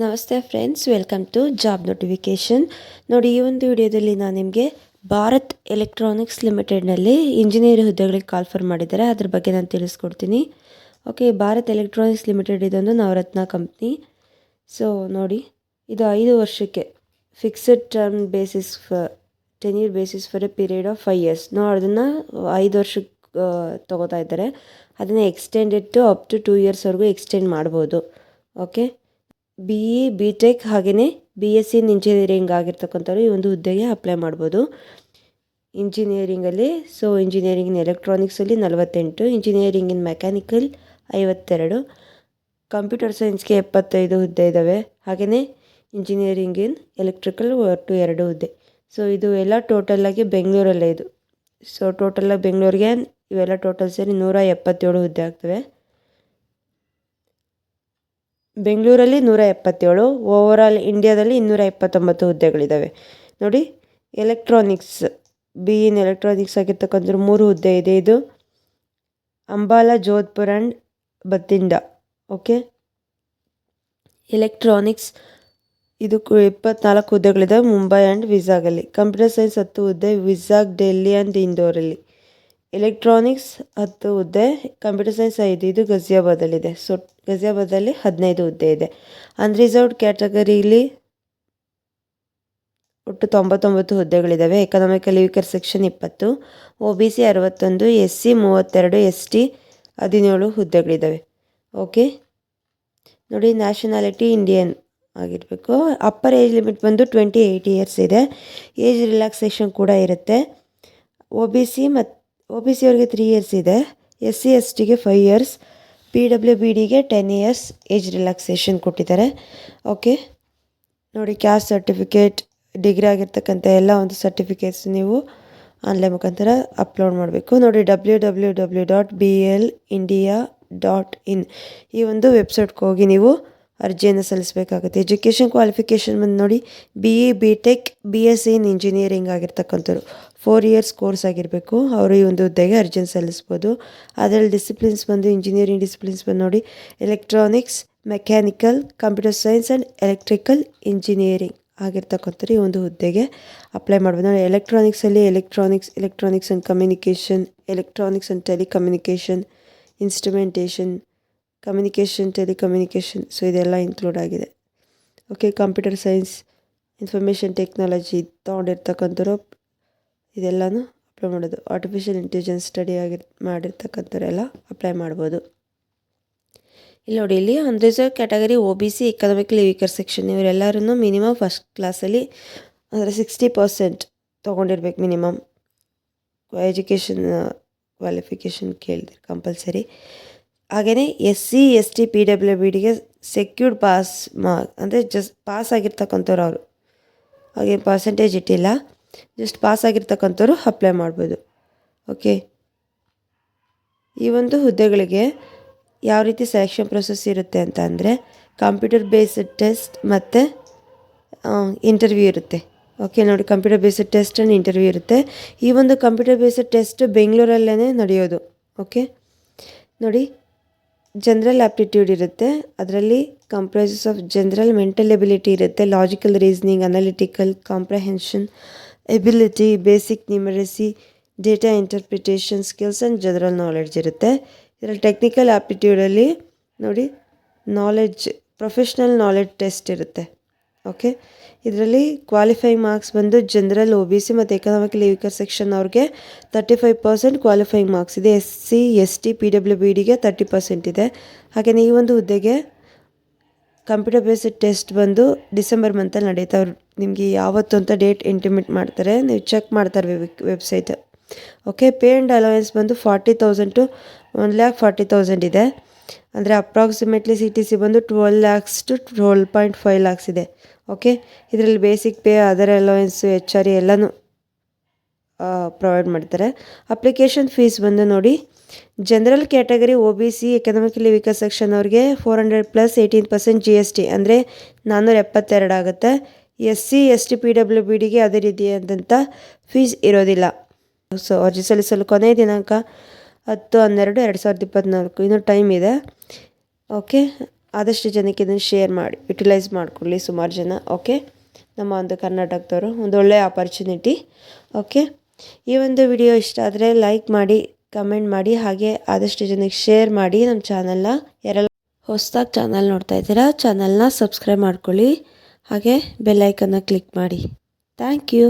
ನಮಸ್ತೆ friends welcome to job notification ನೋಡಿ, ಈ ಒಂದು ವಿಡಿಯೋದಲ್ಲಿ ನಾನು ನಿಮಗೆ ಭಾರತ್ ಎಲೆಕ್ಟ್ರಾನಿಕ್ಸ್ ಲಿಮಿಟೆಡ್ನಲ್ಲಿ ಇಂಜಿನಿಯರ್ ಹುದ್ದೆಗಳಿಗೆ ಕಾಲ್ಫರ್ ಮಾಡಿದ್ದಾರೆ. ಅದ್ರ ಬಗ್ಗೆ ನಾನು ತಿಳಿಸ್ಕೊಡ್ತೀನಿ. ಓಕೆ ಭಾರತ್ ಎಲೆಕ್ಟ್ರಾನಿಕ್ಸ್ ಲಿಮಿಟೆಡ್ ಇದೊಂದು ನವರತ್ನ ಕಂಪ್ನಿ ಸೊ ನೋಡಿ, ಇದು ಐದು ವರ್ಷಕ್ಕೆ fixed term basis ten year basis for a period of five years ನಾವು ಅದನ್ನು ಐದು ವರ್ಷಕ್ಕೆ ತೊಗೋತಾ ಇದ್ದಾರೆ. ಅದನ್ನು extended to up to two ಇಯರ್ಸ್ವರೆಗೂ extend ಮಾಡ್ಬೋದು. Okay B E B tech ಹಾಗೆಯೇ ಬಿ ಎಸ್ ಇನ್ ಇಂಜಿನಿಯರಿಂಗ್ ಆಗಿರ್ತಕ್ಕಂಥವ್ರು ಈ ಒಂದು ಹುದ್ದೆಗೆ ಅಪ್ಲೈ ಮಾಡ್ಬೋದು. ಇಂಜಿನಿಯರಿಂಗಲ್ಲಿ ಸೊ ಇಂಜಿನಿಯರಿಂಗ್ ಇನ್ ಎಲೆಕ್ಟ್ರಾನಿಕ್ಸಲ್ಲಿ ನಲವತ್ತೆಂಟು ಇಂಜಿನಿಯರಿಂಗ್ ಇನ್ ಮೆಕ್ಯಾನಿಕಲ್ ಐವತ್ತೆರಡು ಕಂಪ್ಯೂಟರ್ ಸೈನ್ಸ್ಗೆ ಎಪ್ಪತ್ತೈದು ಹುದ್ದೆ ಇದ್ದಾವೆ ಹಾಗೆಯೇ ಇಂಜಿನಿಯರಿಂಗ್ ಇನ್ ಎಲೆಕ್ಟ್ರಿಕಲ್ ಒಟ್ಟು ಎರಡು ಹುದ್ದೆ. ಸೊ ಇದು ಎಲ್ಲ ಟೋಟಲ್ಲಾಗಿ ಬೆಂಗಳೂರಲ್ಲೇ ಇದು. ಸೊ ಟೋಟಲ್ಲಾಗಿ ಬೆಂಗಳೂರಿಗೆ ಇವೆಲ್ಲ ಟೋಟಲ್ ಸೇರಿ ನೂರ ಎಪ್ಪತ್ತೇಳು ಹುದ್ದೆ ಆಗ್ತವೆ. ಬೆಂಗಳೂರಲ್ಲಿ ನೂರ ಎಪ್ಪತ್ತೇಳು, ಓವರಾಲ್ ಇಂಡಿಯಾದಲ್ಲಿ ಇನ್ನೂರ ಎಪ್ಪತ್ತೊಂಬತ್ತು ಹುದ್ದೆಗಳಿದ್ದಾವೆ. ನೋಡಿ, ಎಲೆಕ್ಟ್ರಾನಿಕ್ಸ್ ಬಿ ಇನ್ ಎಲೆಕ್ಟ್ರಾನಿಕ್ಸ್ ಆಗಿರ್ತಕ್ಕಂಥ ಮೂರು ಹುದ್ದೆ ಇದೆ. ಇದು Ambala, Jodhpur and Bathinda. Okay? Electronics, ಇದು ಇಪ್ಪತ್ನಾಲ್ಕು ಹುದ್ದೆಗಳಿದ್ದಾವೆ. ಮುಂಬೈ ಆ್ಯಂಡ್ ವಿಝಾಗಲ್ಲಿ ಕಂಪ್ಯೂಟರ್ ಸೈನ್ಸ್ ಹತ್ತು ಹುದ್ದೆ ವಿಝಾಗ್ ಡೆಲ್ಲಿ ಆ್ಯಂಡ್ ಇಂದೋರಲ್ಲಿ. ಎಲೆಕ್ಟ್ರಾನಿಕ್ಸ್ ಹತ್ತು ಹುದ್ದೆ, ಕಂಪ್ಯೂಟರ್ ಸೈನ್ಸ್ ಐದು ಇದು ಗಜಿಯಾಬಾದಲ್ಲಿದೆ ಸೊ ಗಜಿಯಾಬಾದಲ್ಲಿ ಹದಿನೈದು ಹುದ್ದೆ ಇದೆ. ಅನ್ರಿಸರ್ವ್ಡ್ ಕ್ಯಾಟಗರಿಲಿ ಒಟ್ಟು ತೊಂಬತ್ತೊಂಬತ್ತು ಹುದ್ದೆಗಳಿದ್ದಾವೆ ಎಕನಾಮಿಕಲಿ ವೀಕರ್ ಸೆಕ್ಷನ್ ಇಪ್ಪತ್ತು, ಒ ಬಿ ಸಿ ಅರವತ್ತೊಂದು ಎಸ್ ಸಿ ಮೂವತ್ತೆರಡು ಎಸ್ ಟಿ ಹದಿನೇಳು ಹುದ್ದೆಗಳಿದ್ದಾವೆ ಓಕೆ? ನೋಡಿ, ನ್ಯಾಷನಾಲಿಟಿ ಇಂಡಿಯನ್ ಆಗಿರಬೇಕು. ಅಪ್ಪರ್ ಏಜ್ ಲಿಮಿಟ್ ಬಂದು ಟ್ವೆಂಟಿ ಏಯ್ಟ್ ಇಯರ್ಸ್ ಇದೆ. ಏಜ್ ರಿಲ್ಯಾಕ್ಸೇಷನ್ ಕೂಡ ಇರುತ್ತೆ. ಒ ಬಿ ಸಿ ಮತ್ತು ಒ ಬಿ ಸಿ ಅವ್ರಿಗೆ ತ್ರೀ ಇಯರ್ಸ್ ಇದೆ. ಎಸ್ ಸಿ ಎಸ್ ಟಿಗೆ five years P W B ಡಿಗೆ ಟೆನ್ ಇಯರ್ಸ್ ಏಜ್ ರಿಲ್ಯಾಕ್ಸೇಷನ್ ಕೊಟ್ಟಿದ್ದಾರೆ. ಓಕೆ ನೋಡಿ ಕ್ಯಾಸ್ಟ್ ಸರ್ಟಿಫಿಕೇಟ್ ಡಿಗ್ರಿ ಆಗಿರ್ತಕ್ಕಂಥ ಎಲ್ಲ ಒಂದು ಸರ್ಟಿಫಿಕೇಟ್ಸ್ ನೀವು ಆನ್ಲೈನ್ ಮುಖಾಂತರ ಅಪ್ಲೋಡ್ ಮಾಡಬೇಕು. ನೋಡಿ W W W dot B L India dot in ಈ ಒಂದು ವೆಬ್ಸೈಟ್ಗೆ ಹೋಗಿ ನೀವು ಅರ್ಜಿಯನ್ನು ಸಲ್ಲಿಸಬೇಕಾಗುತ್ತೆ. ಎಜುಕೇಷನ್ ಕ್ವಾಲಿಫಿಕೇಷನ್ ಬಂದು ನೋಡಿ B E B tech B S in engineering ಆಗಿರ್ತಕ್ಕಂಥವ್ರು. Four years course ಆಗಿರಬೇಕು. ಅವರು ಈ ಒಂದು ಹುದ್ದೆಗೆ ಅರ್ಜಿಯನ್ನು ಸಲ್ಲಿಸ್ಬೋದು. ಅದರಲ್ಲಿ ಡಿಸಿಪ್ಲಿನ್ಸ್ ಬಂದು ಇಂಜಿನಿಯರಿಂಗ್ ಡಿಸಿಪ್ಲಿನ್ಸ್ ಬಂದು ನೋಡಿ electronics mechanical computer science and electrical engineering ಆಗಿರ್ತಕ್ಕಂಥವ್ರು ಈ ಒಂದು ಹುದ್ದೆಗೆ ಅಪ್ಲೈ ಮಾಡ್ಬೋದು. ನೋಡಿ ಎಲೆಕ್ಟ್ರಾನಿಕ್ಸಲ್ಲಿ electronics electronics and communication electronics and telecommunication instrumentation communication telecommunication so ಇದೆಲ್ಲ ಇನ್ಕ್ಲೂಡ್ ಆಗಿದೆ. Okay computer science information technology ತೊಗೊಂಡಿರ್ತಕ್ಕಂಥವ್ರು ಇದೆಲ್ಲನೂ ಅಪ್ಲೈ ಮಾಡೋದು. ಆರ್ಟಿಫಿಷಿಯಲ್ ಇಂಟೆಲಿಜೆನ್ಸ್ ಸ್ಟಡಿ ಆಗಿರ್, ಮಾಡಿರ್ತಕ್ಕಂಥವ್ರೆಲ್ಲ ಅಪ್ಲೈ ಮಾಡ್ಬೋದು. ಇಲ್ಲಿ ನೋಡಿ, ಇಲ್ಲಿ unreserved category O B C economically weaker section ಇವರೆಲ್ಲರೂ ಮಿನಿಮಮ್ ಫಸ್ಟ್ ಕ್ಲಾಸಲ್ಲಿ ಅಂದರೆ ಸಿಕ್ಸ್ಟಿ ಪರ್ಸೆಂಟ್ ತೊಗೊಂಡಿರ್ಬೇಕು ಮಿನಿಮಮ್ ಎಜುಕೇಷನ್ ಕ್ವಾಲಿಫಿಕೇಷನ್ ಕೇಳಿದ್ರೆ ಕಂಪಲ್ಸರಿ ಹಾಗೆಯೇ S C, S T, P W B ಡಿಗೆ ಸೆಕ್ಯೂರ್ಡ್ ಪಾಸ್ ಮಾ ಅಂದರೆ ಜಸ್ಟ್ ಪಾಸ್ ಆಗಿರ್ತಕ್ಕಂಥವ್ರು ಅವರು. ಹಾಗೆ ಪರ್ಸೆಂಟೇಜ್ ಇಟ್ಟಿಲ್ಲ. ಜಸ್ಟ್ ಪಾಸ್ ಆಗಿರ್ತಕ್ಕಂಥವ್ರು ಅಪ್ಲೈ ಮಾಡ್ಬೋದು. ಓಕೆ ಈ ಒಂದು ಹುದ್ದೆಗಳಿಗೆ ಯಾವ ರೀತಿ ಸೆಲೆಕ್ಷನ್ ಪ್ರೊಸೆಸ್ ಇರುತ್ತೆ ಅಂತ ಅಂದರೆ ಕಂಪ್ಯೂಟರ್ ಬೇಸ್ಡ್ ಟೆಸ್ಟ್ ಮತ್ತು ಇಂಟರ್ವ್ಯೂ ಇರುತ್ತೆ. ಓಕೆ ನೋಡಿ computer based test and interview ಇರುತ್ತೆ. ಈ ಒಂದು ಕಂಪ್ಯೂಟರ್ ಬೇಸ್ಡ್ ಟೆಸ್ಟ್ ಬೆಂಗಳೂರಲ್ಲೇ ನಡೆಯೋದು. ಓಕೆ ನೋಡಿ ಜನರಲ್ ಆ್ಯಪ್ಟಿಟ್ಯೂಡ್ ಇರುತ್ತೆ. ಅದರಲ್ಲಿ comprises of general mental ability ಇರುತ್ತೆ. Logical reasoning analytical comprehension ability basic numeracy data interpretation skills and general knowledge ಇರುತ್ತೆ. ಇದರಲ್ಲಿ ಟೆಕ್ನಿಕಲ್ ಆ್ಯಪ್ಟಿಟ್ಯೂಡಲ್ಲಿ ನೋಡಿ ನಾಲೆಡ್ಜ್ ಪ್ರೊಫೆಷ್ನಲ್ ನಾಲೆಡ್ಜ್ ಟೆಸ್ಟ್ ಇರುತ್ತೆ. ಓಕೆ ಇದರಲ್ಲಿ ಕ್ವಾಲಿಫೈ ಮಾರ್ಕ್ಸ್ ಬಂದು ಜನರಲ್ ಒ ಬಿ ಸಿ ಮತ್ತು ಎಕನಾಮಿಕಲಿ ವೀಕರ್ ಸೆಕ್ಷನ್ ಅವ್ರಿಗೆ thirty five percent qualifying marks ಇದೆ S C S T P W B ಡಿಗೆ ತರ್ಟಿ ಪರ್ಸೆಂಟ್ ಇದೆ. ಹಾಗೆಯೇ ಈ ಒಂದು ಹುದ್ದೆಗೆ ಕಂಪ್ಯೂಟರ್ ಬೇಸ್ಡ್ ಟೆಸ್ಟ್ ಬಂದು ಡಿಸೆಂಬರ್ ಮಂತಲ್ಲಿ ನಡೆಯುತ್ತೆ ಅವ್ರು ನಿಮಗೆ ಯಾವತ್ತು ಅಂತ ಡೇಟ್ ಇಂಟಿಮೇಟ್ ಮಾಡ್ತಾರೆ. ನೀವು ಚೆಕ್ ಮಾಡ್ತಾರೆ website okay pay and allowance ಬಂದು forty thousand to one lakh forty thousand ಇದೆ. ಅಂದರೆ ಅಪ್ರಾಕ್ಸಿಮೇಟ್ಲಿ ಸಿ ಟಿ ಸಿ ಬಂದು twelve lakhs to twelve point five lakhs ಇದೆ. ಓಕೆ ಇದರಲ್ಲಿ basic pay other allowance H R ಎಲ್ಲನೂ provide ಮಾಡ್ತಾರೆ. Application fees ಬಂದು ನೋಡಿ general category O B C economically weaker section ಅವ್ರಿಗೆ four hundred plus eighteen percent G S T ಅಂದರೆ ನಾನ್ನೂರ ಎಪ್ಪತ್ತೆರಡು ಆಗುತ್ತೆ. S C S T P W B ಡಿಗೆ ಅದೇ ರೀತಿಯಾದಂಥ ಫೀಸ್ ಇರೋದಿಲ್ಲ. ಸೊ ಅರ್ಜಿ ಸಲ್ಲಿಸಲು ಕೊನೆಯ ದಿನಾಂಕ ಹತ್ತು, ಹನ್ನೆರಡು, ಎರಡು ಸಾವಿರದ ಇಪ್ಪತ್ತ್ನಾಲ್ಕು ಇನ್ನೂ ಟೈಮ್ ಇದೆ. ಓಕೆ? ಆದಷ್ಟು ಜನಕ್ಕೆ ಇದನ್ನು ಶೇರ್ ಮಾಡಿ, ಯುಟಿಲೈಸ್ ಮಾಡಿಕೊಳ್ಳಿ ಸುಮಾರು ಜನ. ಓಕೆ? ನಮ್ಮ ಒಂದು ಕರ್ನಾಟಕದವರು, ಒಂದು ಒಳ್ಳೆಯ ಆಪರ್ಚುನಿಟಿ ಓಕೆ? ಈ ಒಂದು ವಿಡಿಯೋ ಇಷ್ಟ ಆದರೆ ಲೈಕ್ ಮಾಡಿ ಕಮೆಂಟ್ ಮಾಡಿ, ಹಾಗೆ ಆದಷ್ಟು ಜನಕ್ಕೆ ಶೇರ್ ಮಾಡಿ ನಮ್ಮ ಚಾನಲ್ನ ಯಾರೆಲ್ಲ ಹೊಸದಾಗಿ ಚಾನಲ್ ನೋಡ್ತಾ ಇದ್ದೀರಾ ಚಾನಲ್ನ ಸಬ್ಸ್ಕ್ರೈಬ್ ಮಾಡ್ಕೊಳ್ಳಿ. ಹಾಗೆ ಬೆಲ್ಲೈಕನ್ನ ಕ್ಲಿಕ್ ಮಾಡಿ. Thank you